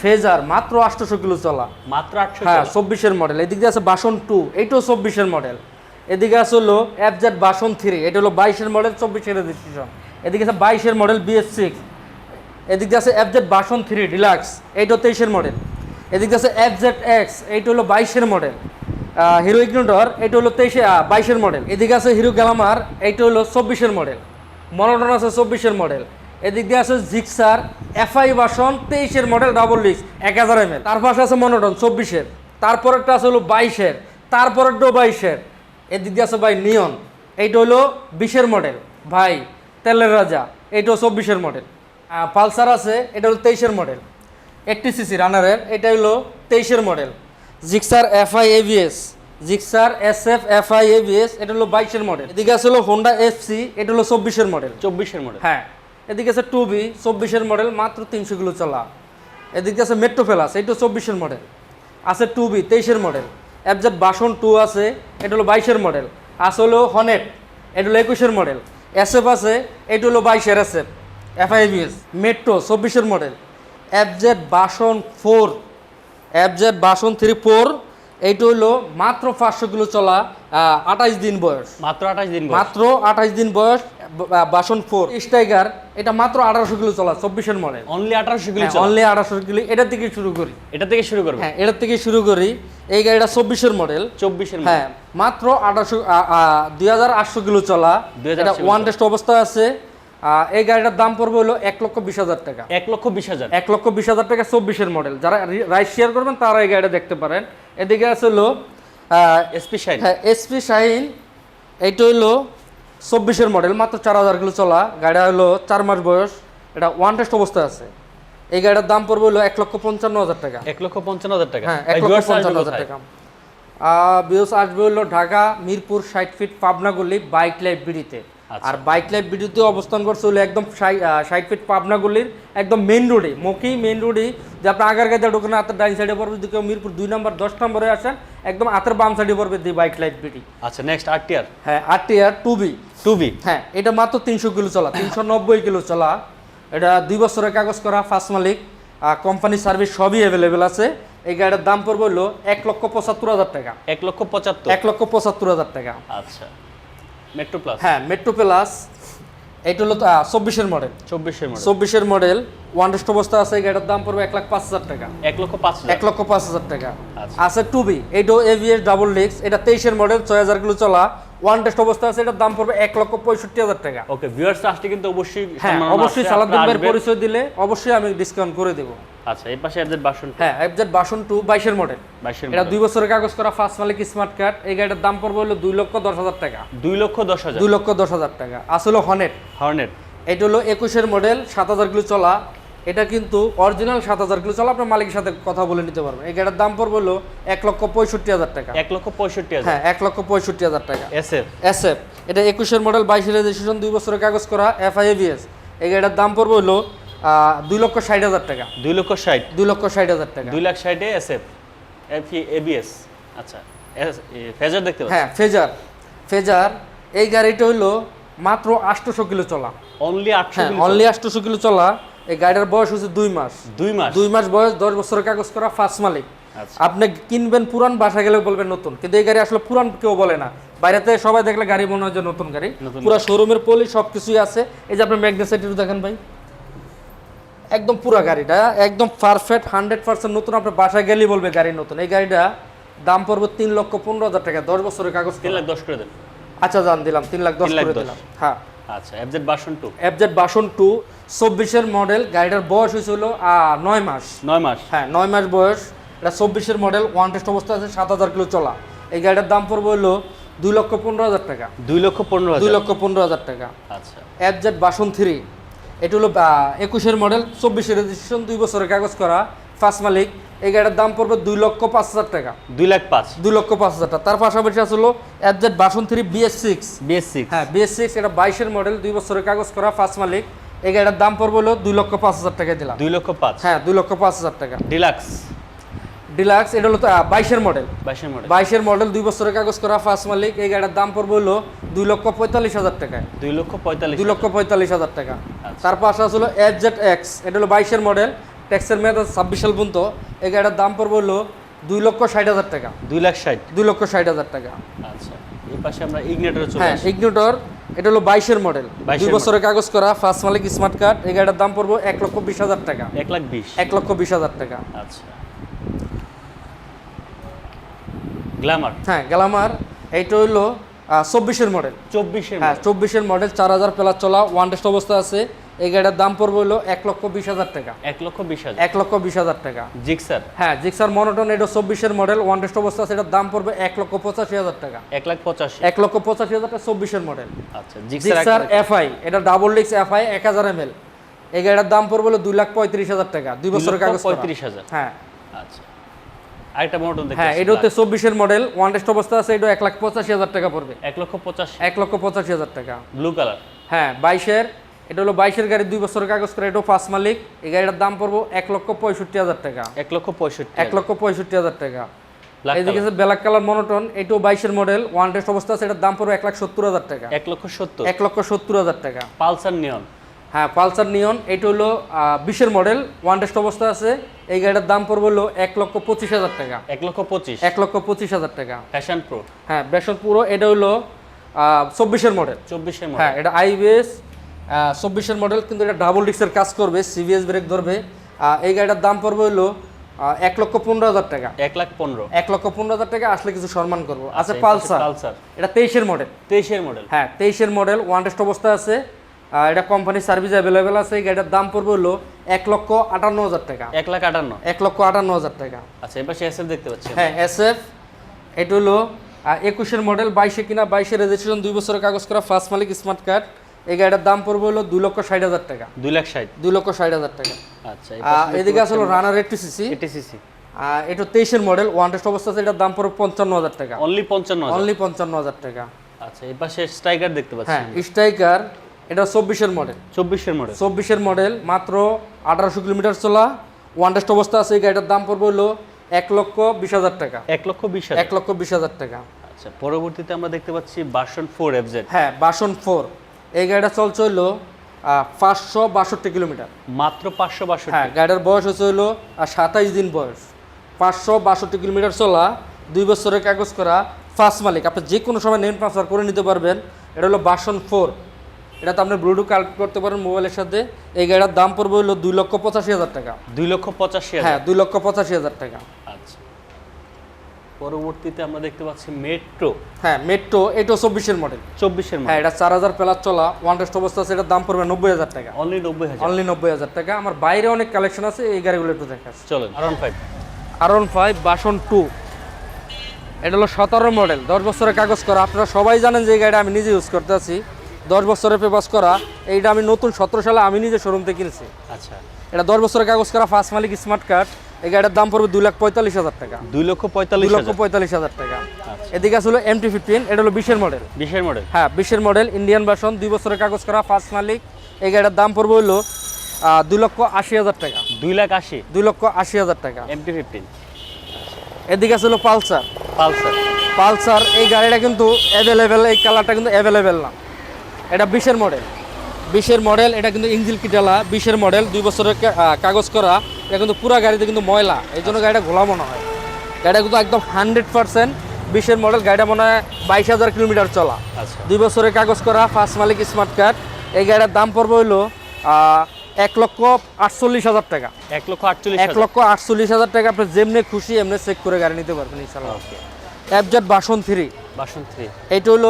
Phasor মাত্র আটশোশো kilo চলা। মাত্র আটশো হ্যাঁ চব্বিশের মডেল এদিকে আছে বাসন টু এইটাও চব্বিশের মডেল এদিকে আছে হলো এফজেড বাসন থ্রি এটা হলো বাইশের মডেল চব্বিশের রেজিস্ট্রেশন এদিকে আছে বাইশের মডেল বিএস সিক্স এদিকে আছে এফজেড বাসন থ্রি ডিলাক্স এইটা তেইশের মডেল এদিকে আছে এফজেড এক্স এইটা হলো বাইশের মডেল হিরো ইগনোডর এটা হলো তেইশে বাইশের মডেল এদিকে আছে হিরো গ্যালামার এইটা হলো চব্বিশের মডেল মনোটন আছে চব্বিশের মডেল এদিক দিয়ে আছে জিক্সার এফআই বাসন তেইশের মডেল ডাবল লিক্স এক হাজার এম তার পাশে আছে মনোটন চব্বিশের। তারপরেরটা আছে হলো বাইশের। তারপরেরটাও বাইশের। এদিক দিয়ে আছে ভাই নিয়ন এইটা হলো বিশের মডেল ভাই তেলের রাজা। এইটাও চব্বিশের মডেল পালসার আছে এটা হলো তেইশের মডেল একটি সিসি রানারের এটা হলো তেইশের model Gixxer FI ABS Gixxer S F FI ABS এটা হলো বাইশের মডেল এদিকে আছে হলো হোন্ডা এফসি এটা হলো চব্বিশের মডেল চব্বিশের মডেল হ্যাঁ। এদিকে আছে টু বি, চব্বিশের মডেল, মাত্র তিনশো কিলো চলা। এদিকে আছে মেট্রো প্লাস এইটা চব্বিশের মডেল। আছে টু বি, তেইশের মডেল। অ্যাবজেট বাসন টু আছে, এটা হলো বাইশের মডেল। আছে হলো হনেট এটা হলো একুশের মডেল। এসএফ আছে, এটা হলো বাইশের এসএফ এফআইবিএস মেট্রো চব্বিশের model. FZ version four FZ বাসন থ্রি ফোর এইটা হলো মাত্র পাঁচশো কিলো চলা। আঠাইশ দিন বয়স। মাত্র আঠাশ দিন বয়স। মাত্র আঠাইশ দিন বয়স বাসন ফোর। স্টাইগার এটা মাত্র আঠারোশো কিলো চলা চব্বিশের মডেল। অনলি আঠারোশো কিলো। অনলি আঠারোশো কিলো এটা থেকে শুরু করি। এটা থেকে শুরু করবে? হ্যাঁ এটার থেকে শুরু করি। এই গাড়িটা চব্বিশের মডেল। চব্বিশের হ্যাঁ মাত্র আঠারোশো দুই হাজার আটশো কিলো চলা। 2800 এটা ওয়ান টেস্ট অবস্থায় আছে। এই গাড়িটার দাম পড়বে হলো এক লক্ষ বিশ হাজার টাকা। এক লক্ষ বিশ হাজার। এক লক্ষ বিশ হাজার টাকা চব্বিশের মডেল। যারা রাইড শেয়ার করবেন তারা এই গাড়িটা দেখতে পারেন। এদিকে আছে হলো এসপি শাহিন। হ্যাঁ এসপি শাহিন এইটা হইল চব্বিশের মডেল মাত্র চার হাজার কিলো চলা। গাড়িটা হলো চার মাস বয়স এটা ওয়ান টেস্ট অবস্থায় আছে। এই গাড়িটার দাম পড়বে হলো এক লক্ষ পঞ্চান্ন হাজার টাকা। এক লক্ষ পঞ্চান্ন হাজার টাকা। হ্যাঁ এক লক্ষ পঞ্চান্ন হাজার? টাকা। বিওস আসবে হলো ঢাকা মিরপুর ষাট ফিট পাবনাগুলি বাইক লাইব্রেরিতে। আর বাইক লাইফ বিডিতে অবস্থান করছে হলো একদম ষাট ফিট পাবনাগুলির একদম মেন রোডে মকি মেন রোডে যে আপনার আগার গাড়িতে ঢোকেন হাতের ডাইন সাইডে পড়বে যদি কেউ মিরপুর দুই নম্বর দশ নম্বরে আসেন একদম হাতের বাম সাইডে পড়বে দি বাইক লাইফ বিডি আচ্ছা নেক্সট আর টিআর হ্যাঁ R TR two V two V হ্যাঁ এটা মাত্র তিনশো কিলো চলা তিনশো নব্বই কিলো চলা। এটা দুই বছরের কাগজ করা ফার্স্ট মালিক। কোম্পানি সার্ভিস সবই অ্যাভেলেবেল আছে। এই গাড়িটার দাম পড়বে হলো এক লক্ষ পঁচাত্তর হাজার টাকা। এক লক্ষ পঁচাত্তর? এক লক্ষ পঁচাত্তর হাজার টাকা। আচ্ছা। মেট্রো প্লাস হ্যাঁ মেট্রো প্লাস এটা হলো চব্বিশের মডেল চব্বিশের মডেল চব্বিশের মডেল ওয়ান টেস্ট অবস্থা আছে এই গাড়িটার দাম পড়বে এক লাখ পাঁচ হাজার টাকা। এক লক্ষ পাঁচ এক লক্ষ পাঁচ হাজার টাকা। আচ্ছা। আছে টু বি এইটাও এভিএস ডাবল ডিস্ক এটা তেইশের মডেল ছয় হাজার কিলো চলা। ওয়ান টেস্ট অবস্থা আছে এটার দাম পড়বে এক লক্ষ পঁয়ষট্টি হাজার টাকা। ওকে ভিউয়ার্স আসলে কিন্তু অবশ্যই হ্যাঁ অবশ্যই সালাদ্দিন ভাইয়ের পরিচয় দিলে অবশ্যই আমি ডিসকাউন্ট করে দেবো। আচ্ছা এই পাশে এদের বাসন হ্যাঁ এফজেড বাসন টু বাইশের মডেল বাইশের এটা দুই বছরের কাগজ করা ফার্স্ট মালিক স্মার্ট কার্ড এই গাড়িটার দাম পড়বে হলো দুই লক্ষ দশ হাজার টাকা। দুই লক্ষ দশ হাজার। দুই লক্ষ দশ হাজার টাকা। আসলে হনেট হর্নেট এটা হলো একুশের মডেল সাত হাজার কিলো চলা। এটা কিন্তু অরিজিনাল সাত হাজার কিলো। চলা আপনার মালিকের সাথে কথা বলে নিতে পারবেন এই গাড়ির দাম পড়বে হলো এক লক্ষ পঁয়ষট্টি হাজার টাকা। এক লক্ষ পঁয়ষট্টি হাজার। হ্যাঁ এক লক্ষ পঁয়ষট্টি হাজার টাকা। এস এফ এস এফ এটা একুশের মডেল বাইশের রেজিস্ট্রেশন দুই বছরের কাগজ করা এফ এফআইএভিএস এই গাড়িটার দাম পড়বে হলো দুই লক্ষ ষাট হাজার টাকা। দুই লক্ষ ষাট। দুই লক্ষ ষাট হাজার টাকা। দুই লাখ ষাটে এস এফ এফ এবিএস আচ্ছা ফেজার দেখতে হ্যাঁ ফেজার। ফেজার এই গাড়িটা হইল মাত্র আটশোশো কিলো চলা। অনলি আটশো হ্যাঁ অনলি আটশোশো কিলো চলা। এই গাড়িটার বয়স হচ্ছে দুই মাস। দুই মাস? দুই মাস বয়স দশ বছরের কাগজ করা ফার্স্ট মালিক। আচ্ছা। আপনি কিনবেন পুরান বাসা গেলে বলবেন নতুন। কিন্তু এই গাড়ি আসলে পুরান কেউ বলে না। বাইরেতে সবাই দেখলে গাড়ি মনে হয় যে নতুন গাড়ি। পুরো শোরুমের পলি সব কিছুই আছে। এই যে আপনি ম্যাগনেসাইটির দেখেন ভাই। একদম পুরা গাড়িটা একদম পারফেক্ট হান্ড্রেড পার্সেন্ট নতুন। আপনার বাসায় গেলেই বলবে গাড়ি নতুন। এই গাড়িটা দাম পড়বে তিন লক্ষ পনেরো হাজার টাকা। দশ বছরের কাগজ তিন লাখ দশ করে দেন। আচ্ছা জান দিলাম। তিন লাখ দশ করে দিলাম। হ্যাঁ। আচ্ছা FZ version two FZ version two চব্বিশের মডেল গাড়িটার বয়স হয়েছিল নয় মাস। নয় মাস? হ্যাঁ নয় মাস বয়স। এটা চব্বিশের মডেল ওয়ান টেস্ট অবস্থা আছে সাত হাজার কিলো চলা। এই গাড়িটার দাম পড়বে হলো দুই লক্ষ পনেরো হাজার টাকা। দুই লক্ষ পনেরো দুই লক্ষ পনেরো হাজার টাকা। আচ্ছা। এফজেড বাসন থ্রি এটা হলো একুশের মডেল চব্বিশের রেজিস্ট্রেশন দুই বছরের কাগজ করা ফার্স্ট মালিক। এই গাড়িটার দাম পড়বে দুই লক্ষ পাঁচ হাজার টাকা। দুই লাখ পাঁচ। দুই লক্ষ পাঁচ হাজার টাকা। তার পাশাপাশি আসলো FZ version three BS six BS six হ্যাঁ বিএস সিক্স এটা বাইশের মডেল দুই বছরের কাগজ করা ফার্স্ট মালিক। এই গাড়িটার দাম পড়বে হলো দুই লক্ষ পাঁচ হাজার টাকা দিলাম। দুই লক্ষ পাঁচ। হ্যাঁ দুই লক্ষ পাঁচ হাজার টাকা। ডিলাক্স ডিলাক্স এটা হলো তো বাইশের মডেল বাইশের মডেল বাইশের মডেল দুই বছরের কাগজ করা ফার্স্ট মালিক। এই গাড়ির দাম পড়বে হলো দুই লক্ষ পঁয়তাল্লিশ হাজার টাকা দুই লক্ষ পঁয়তাল্লিশ দুই লক্ষ পঁয়তাল্লিশ হাজার টাকা। আচ্ছা। তার পাশে আসলে এফ জেড এক্স এটা হলো বাইশের মডেল ট্যাক্সের মেয়াদ আছে ছাব্বিশ সাল পর্যন্ত। এই গাড়িটার দাম পড়বে হলো দুই লক্ষ ষাট হাজার টাকা। দুই লাখ ষাট? দুই লক্ষ ষাট হাজার টাকা। আচ্ছা এই পাশে আমরা ইগনেটরে হ্যাঁ ইগনিটর এটা হলো বাইশের মডেল 22 দুই বছরের কাগজ করা ফার্স্ট মালিক স্মার্ট কার্ড এই গাড়িটার দাম পড়বে এক লক্ষ বিশ হাজার টাকা। এক লাখ বিশ? এক লক্ষ বিশ হাজার টাকা। আচ্ছা। গ্ল্যামার হ্যাঁ গ্যালামার এইটা হইল চব্বিশের মডেল চব্বিশের হ্যাঁ চব্বিশের মডেল চার হাজার প্লাস চলা ওয়ান টেস্ট অবস্থা আছে। এই গাড়িটার দাম পড়বে হলো এক লক্ষ বিশ হাজার টাকা। এক লক্ষ বিশ হাজার। এক লক্ষ বিশ হাজার টাকা। জিক্সার? হ্যাঁ জিক্সার মনোটন এটা চব্বিশের মডেল ওয়ান টেস্ট অবস্থা আছে এটার দাম পড়বে এক লক্ষ পঁচাশি হাজার টাকা। এক লাখ পঁচাশি। এক লক্ষ পঁচাশি হাজার টাকা চব্বিশের মডেল। আচ্ছা জিক্সার এফআই এটা ডাবল ডিক্স এফআই এক হাজার এম এল এই গাড়িটার দাম পড়বে হলো দুই লাখ পঁয়ত্রিশ হাজার টাকা দুই বছরের কাগজ পঁয়ত্রিশ হাজার। হ্যাঁ। আচ্ছা। আরেকটা মোটন হ্যাঁ এটা হচ্ছে চব্বিশের মডেল ওয়ান টেস্ট অবস্থা আছে এটা এক লাখ পঁচাশি হাজার টাকা পড়বে। এক লক্ষ পঁচাশি। এক লক্ষ পঁচাশি হাজার টাকা। Blue colour. হ্যাঁ বাইশের এটা হলো বাইশের গাড়ি দুই বছরের কাগজ করে এটাও ফার্স্ট মালিক। এই গাড়িটার দাম পড়ব এক লক্ষ পঁয়ষট্টি হাজার টাকা। এক লক্ষ পঁয়ষট্টি এক লক্ষ পঁয়ষট্টি হাজার টাকা। আছে ব্ল্যাক কালার মনোটন এটাও বাইশের মডেল ওয়ান টেস্ট অবস্থা আছে এটার দাম পড়বে এক লাখ সত্তর হাজার টাকা। এক লক্ষ সত্তর। এক লক্ষ সত্তর হাজার টাকা। Pulsar Neon. হ্যাঁ পালসার নিয়ন এটা হলো বিশের মডেল ওয়ান টেস্ট অবস্থা আছে এই গাড়িটার দাম পড়বে হলো এক লক্ষ পঁচিশ হাজার টাকা। এক লক্ষ পঁচিশ। এক লক্ষ পঁচিশ হাজার টাকা। ফ্যাশন প্রো হ্যাঁ বেসন পুরো এটা হলো চব্বিশের মডেল। চব্বিশের হ্যাঁ এটা আইবিএস চব্বিশের মডেল কিন্তু এটা ডাবল ডিক্সের কাজ করবে সিবিএস ব্রেক ধরবে। এই গাড়িটার দাম পড়বে হলো এক লক্ষ পনেরো হাজার টাকা। এক লাখ পনেরো। এক লক্ষ পনেরো হাজার টাকা আসলে কিছু সম্মান করব। আছে পালসার। পালসার। এটা তেইশের মডেল তেইশের মডেল হ্যাঁ তেইশের মডেল ওয়ান টেস্ট অবস্থা আছে। এটা কোম্পানির সার্ভিস অ্যাভেলেবেল আছে। এই গাড়িটার দাম পড়বে হলো এক লক্ষ আটান্ন হাজার টাকা। এক লাখ আটান্ন। এক লক্ষ আটান্ন হাজার টাকা। আচ্ছা এবার সে এসএফ দেখতে পাচ্ছি হ্যাঁ এস এফ এটা হলো একুশের মডেল বাইশে কিনা বাইশে রেজিস্ট্রেশন দুই বছরের কাগজ করা ফার্স্ট মালিক স্মার্ট কার্ড এই গাড়িটার দাম পড়বে হলো দুই লক্ষ ষাট হাজার টাকা। দুই লাখ ষাট। দুই লক্ষ ষাট হাজার টাকা। আচ্ছা এদিকে আসলে রানার এইটটি সিসি এটিসিসি এটা তেইশের মডেল ওয়ান টেস্ট অবস্থা আছে এটার দাম পড়বে পঞ্চান্ন হাজার টাকা। অনলি পঞ্চান্ন অনলি পঞ্চান্ন হাজার টাকা। আচ্ছা এই পাশে স্ট্রাইকার দেখতে পাচ্ছি হ্যাঁ স্ট্রাইকার এটা চব্বিশের মডেল চব্বিশের মডেল চব্বিশের মডেল মাত্র আঠারোশো কিলোমিটার চলা। ওয়ান টেস্ট অবস্থা আছে এই গাড়িটার দাম পড়বে হলো এক লক্ষ বিশ হাজার টাকা। এক লক্ষ বিশ এক লক্ষ বিশ হাজার টাকা। আচ্ছা পরবর্তীতে আমরা দেখতে পাচ্ছি বাসন ফোর এফজেড হ্যাঁ বাসন ফোর এই গাড়িটা চলছে হলো পাঁচশো বাষট্টি কিলোমিটার। মাত্র পাঁচশো বাষট্টি। হ্যাঁ গাড়িটার বয়স হচ্ছে হলো সাতাইশ দিন বয়স। পাঁচশো বাষট্টি কিলোমিটার চলা দুই বছরের কাগজ করা ফার্স্ট মালিক। আপনি যে কোনো সময় নেম ট্রান্সফার করে নিতে পারবেন। এটা হলো বাসন ফোর। এটাতে আপনি ব্লুটুথ কানেক্ট করতে পারেন মোবাইলের সাথে। এই গাড়িটার দাম পড়বে হলো দুই লক্ষ পঁচাশি হাজার টাকা। দুই লক্ষ পঁচাশি হ্যাঁ দুই লক্ষ পঁচাশি হাজার টাকা। পরবর্তীতে আমরা দেখতে পাচ্ছি মেট্রো হ্যাঁ মেট্রো এটাও চব্বিশের মডেল চব্বিশের হ্যাঁ মডেল এটা চার হাজার প্লাস চলা ওয়ান টেস্ট অবস্থা আছে এটার দাম পড়বে নব্বই হাজার টাকা। অনলি নব্বই হাজার। অনলি নব্বই হাজার টাকা। আমার বাইরে অনেক কালেকশন আছে এই গাড়িগুলো একটু দেখা চলেন। R one five R one five version two এটা হলো সতেরো মডেল দশ বছরের কাগজ করা। আপনারা সবাই জানেন যে এই গাড়িটা আমি নিজে ইউজ করতে আছি দশ বছরের পেপাস করা। এইটা আমি নতুন সতেরো সালে আমি নিজে শোরুম থেকে কিনেছি। আচ্ছা। এটা দশ বছরের কাগজ করা ফার্স্ট মালিক স্মার্ট কার্ড এই দাম পড়বে দুই লাখ পঁয়তাল্লিশ হাজার টাকা। দুই লক্ষ পঁয়তাল্লিশ লক্ষ পঁয়তাল্লিশ হাজার টাকা। আচ্ছা। এদিকে আসলে এম টি ফিফটিন এটা হলো বিশের মডেল বিশের মডেল হ্যাঁ বিশের মডেল ইন্ডিয়ান ভার্সন দুই বছরের কাগজ করা ফার্স্ট মালিক। এই গাড়িটার দাম পড়বে হলো দুই লক্ষ আশি হাজার টাকা। দুই লাখ আশি? দুই লক্ষ আশি হাজার টাকা। এমটি ফিফটিন এদিকে আছে হলো পালসার। পালসার। পালসার এই গাড়িটা কিন্তু অ্যাভেলেবেল এই কালারটা কিন্তু অ্যাভেলেবেল না। এটা বিশের মডেল বিশের মডেল এটা কিন্তু ইঞ্জিল কিটালা বিশের মডেল দুই বছরের কাগজ করা। এটা কিন্তু পুরো গাড়িতে কিন্তু ময়লা। এই জন্য গাড়িটা ঘোলা মনে হয়। গাড়িটা কিন্তু একদম হান্ড্রেড পার্সেন্ট বিশের মডেল গাড়িটা মনে হয় বাইশ হাজার কিলোমিটার চলা। আচ্ছা। দুই বছরের কাগজ করা ফার্স্ট মালিক স্মার্ট কার্ড এই গাড়িটার দাম পড়বে আহ, এক লক্ষ আটচল্লিশ হাজার টাকা। এক লক্ষ আটচল্লিশ এক লক্ষ আটচল্লিশ হাজার টাকা। আপনি যেমনি খুশি এমনি চেক করে গাড়ি নিতে পারবেন ইনশাল্লাহ অ্যাপজেট বাসন থ্রি বাসন থ্রি এইটা হলো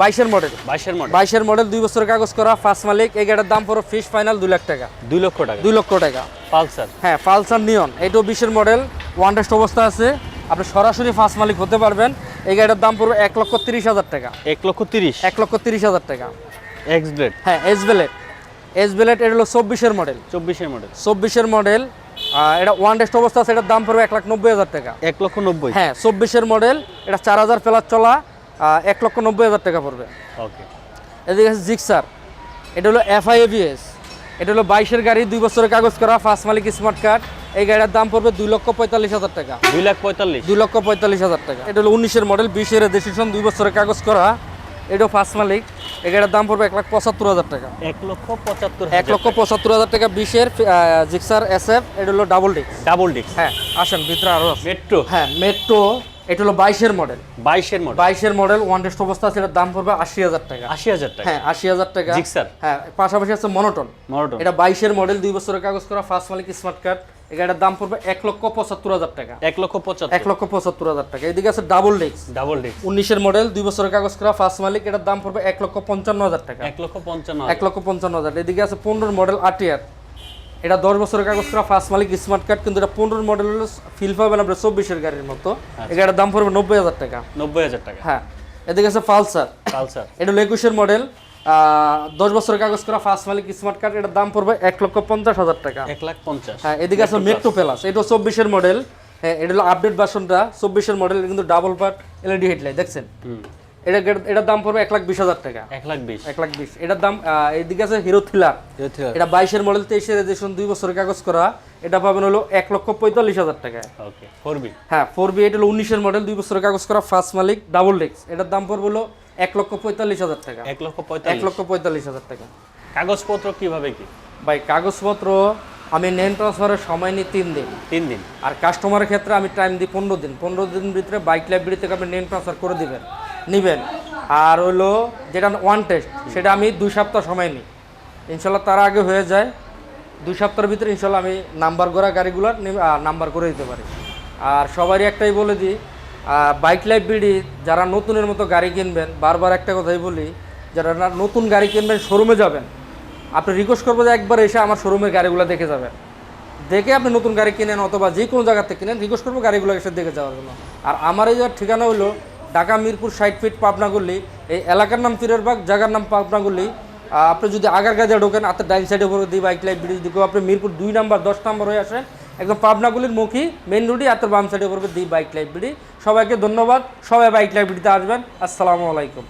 বাইশের মডেল বাইশের মডেল বাইশের মডেল দুই বছরের কাগজ করা ফার্স্ট মালিক। এই গাড়ির দাম পড়ো ফিস ফাইনাল দুই লাখ টাকা। দুই লক্ষ টাকা। দুই লক্ষ টাকা। পালসার। হ্যাঁ পালসার নিয়ন। এইটাও বিশের মডেল ওয়ান টেস্ট অবস্থা আছে। আপনি সরাসরি ফার্স্ট মালিক হতে পারবেন। এই গাড়ির দাম পড়বে এক লক্ষ তিরিশ হাজার টাকা। এক লক্ষ তিরিশ। এক লক্ষ তিরিশ হাজার টাকা। এক্স ব্লেড হ্যাঁ এস বেলেট এস বেলেট এটা হলো চব্বিশের মডেল চব্বিশের মডেল চব্বিশের মডেল এটা ওয়ান টেস্ট অবস্থা আছে এটার দাম পড়বে এক লাখ নব্বই হাজার টাকা। এক লক্ষ নব্বই। হ্যাঁ চব্বিশের মডেল এটা চার হাজার প্লাস চলা এক লক্ষ নব্বই হাজার টাকা পড়বে। ওকে এদিকে আছে জিক্সার এটা হলো এফআইএবিএস এটা হলো বাইশের গাড়ি দুই বছরের কাগজ করা ফার্স্ট মালিক স্মার্ট কার্ড এই গাড়ির দাম পড়বে দুই লক্ষ পঁয়তাল্লিশ হাজার টাকা। দুই লাখ পঁয়তাল্লিশ। দুই লক্ষ পঁয়তাল্লিশ হাজার টাকা। এটা হলো উনিশের মডেল বিশের রেজিস্ট্রেশন দুই বছরের কাগজ করা এটাও ফার্স্ট মালিক। গাড়ির দাম পড়বে এক লাখ পঁচাত্তর হাজার টাকা। এক লক্ষ পঁচাত্তর এক লক্ষ পঁচাত্তর হাজার টাকা বিশের জিক্সার এস এফ এটা হলো ডাবল ডিক ডাবল ডিস্ক হ্যাঁ আসেন ভিতরে আরও মেট্রো হ্যাঁ মেট্রো এটা হলো বাইশের মডেল বাইশের মডেল বাইশের মডেল ওয়ান টেস্ট অবস্থা আছে এটার দাম পড়বে আশি হাজার টাকা। আশি হাজার টাকা। হ্যাঁ আশি হাজার টাকা। জিক্সার হ্যাঁ পাশাপাশি আছে মনোটন মনোটন এটা বাইশের মডেল দুই বছরের কাগজ করা ফার্স্ট মালিক স্মার্ট কার্ড এটার দাম পড়বে এক লক্ষ পঁচাত্তর হাজার টাকা। এক লক্ষ পঁচাত্তর। এক লক্ষ পঁচাত্তর হাজার টাকা। এদিকে আছে ডাবল ডিক্স ডাবল ডিস্ক উনিশের মডেল দুই বছরের কাগজ করা ফার্স্ট মালিক এটার দাম পড়বে এক লক্ষ পঞ্চান্ন হাজার টাকা। এক লক্ষ পঞ্চান্ন এক লক্ষ পঞ্চান্ন হাজার। এদিকে আছে পনেরো মডেল আটিয়ার এটা দশ বছরের কাগজ করা ফার্স্ট মালিক স্মার্ট কার্ড কিন্তু এটা পনেরো মডেল হলো ফিল পাবেন আপনার চব্বিশের গাড়ির মতো। এটার দাম পড়বে নব্বই হাজার টাকা। নব্বই হাজার টাকা। হ্যাঁ। এদিকে আছে পালসার। পালসার। এটা হলো একুশের মডেল দশ বছরের কাগজ করা ফার্স্ট মালিক স্মার্ট কার্ড এটার দাম পড়বে এক লক্ষ পঞ্চাশ হাজার টাকা। এক লাখ পঞ্চাশ। হ্যাঁ এদিকে আছে মেট্রো প্লাস এটা চব্বিশের মডেল হ্যাঁ এটা হলো আপডেট ভার্সনটা চব্বিশের মডেল কিন্তু ডাবল পার্ট এলইডি হেডলাইট দেখছেন? এটা এটার দাম পড়বে এক লাখ বিশ হাজার টাকা। এক লাখ বিশ। এক লাখ বিশ। এটার দাম এদিকে আছে হিরো থ্রিলার এটা বাইশের মডেল তেইশের রেজিস্ট্রেশন দুই বছরের কাগজ করা। এটা পাবেন হলো এক লক্ষ পঁয়তাল্লিশ হাজার ওকে ফোর বি হ্যাঁ ফোর বি এটা হলো উনিশের মডেল দুই বছরের কাগজ করা ফার্স্ট মালিক ডাবল ডিক্স এটার দাম পড়বে হলো এক লক্ষ পঁয়তাল্লিশ হাজার টাকা। এক লক্ষ এক লক্ষ পঁয়তাল্লিশ হাজার টাকা। কাগজপত্র কীভাবে কি? ভাই কাগজপত্র আমি নেন ট্রান্সফারের সময় নিই তিন দিন। তিন দিন। আর কাস্টমারের ক্ষেত্রে আমি টাইম দিই পনেরো দিন। পনেরো দিন ভিতরে বাইক লাইব্রেরি থেকে আপনি নেন ট্রান্সফার করে দিবেন। নেবেন। আর হলো যেটা ওয়ান টেস্ট সেটা আমি দুই সপ্তাহ সময় নিই। ইনশাল্লাহ তার আগে হয়ে যায়। দুই সপ্তাহের ভিতরে ইনশাল্লাহ আমি নাম্বার করা গাড়িগুলো নাম্বার করে দিতে পারি। আর সবারই একটাই বলে দিই বাইক লাইব্রেরি যারা নতুনের মতো গাড়ি কিনবেন, বারবার একটা কথাই বলি, যারা নতুন গাড়ি কিনবেন শোরুমে যাবেন, আপনি রিকোয়েস্ট করব যে একবার এসে আমার শোরুমের গাড়িগুলো দেখে যাবেন। দেখে আপনি নতুন গাড়ি কিনেন অথবা যে কোনো জায়গা থেকে কিনেন রিকোয়েস্ট করব গাড়িগুলো এসে দেখে যাওয়ার জন্য। আর আমার এই ঠিকানা হলো ঢাকা, মিরপুর, ষাট ফিট পাবনাগুলি, এই এলাকার নাম ফিরেরবাগ জায়গার নাম পাবনাগুলি। আপনি যদি আগার কাজে ঢোকেন আপনার ডাইন সাইডে উপরে দিই বাইক লাইট ব্রিজ দিকেও আপনি মিরপুর দুই নাম্বার, দশ নাম্বার হয়ে আসেন একদম পাবনাগুলির মুখী মেন রুডি আর তোর বাম সাইডে করবে দি বাইক লাইব্রেরি সবাইকে ধন্যবাদ, সবাই বাইক লাইব্রেরিতে আসবেন। আসসালামু আলাইকুম।